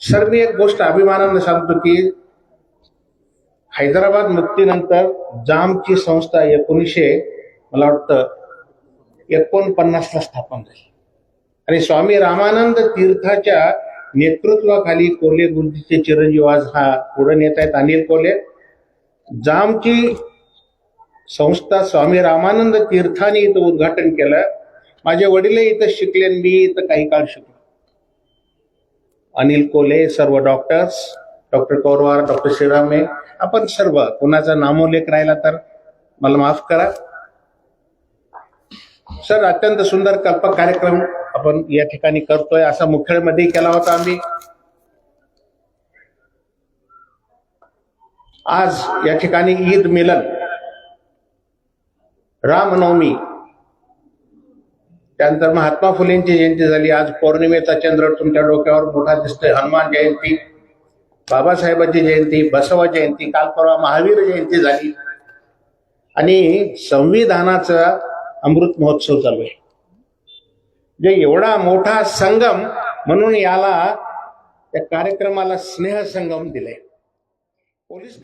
Sir मी एक गोष्ट अभिमानानं सांगतो की हैदराबाद मुक्तीनंतर जामची संस्था एकोणीसशे मला वाटतं एकोणपन्नासला स्थापन झाली. आणि स्वामी रामानंद तीर्थाच्या नेतृत्वाखाली कोल्हे गुरुजीचे चिरंजीव आज हा पुढे नेत आहेत अनिल कोल्हे. जामची संस्था स्वामी रामानंद तीर्थाने इथं उद्घाटन केलं. माझे वडील इथं शिकले आणि मी इथं काही काळ शिकलो. अनिल कोले सर्व doctors doctor Kaurwar doctor Shrirame आपण सर्व कुणाचा नामोल्लेख राहिला तर मला माफ करा. सर अत्यंत सुंदर कल्पक कार्यक्रम आपण या ठिकाणी करतोय असा मुखेडमध्ये केला होता आम्ही. आज या ठिकाणी ईद मिलन रामनवमी त्यानंतर महात्मा फुलेंची जयंती झाली. आज पौर्णिमेचा चंद्र तुमच्या डोक्यावर मोठा दिसतोय. हनुमान जयंती बाबासाहेबांची जयंती बसवा जयंती काल परवा महावीर जयंती झाली. आणि संविधानाचा अमृत महोत्सव चालू आहे. जे एवढा मोठा संगम म्हणून याला त्या कार्यक्रमाला स्नेह संगम दिलाय. पोलीस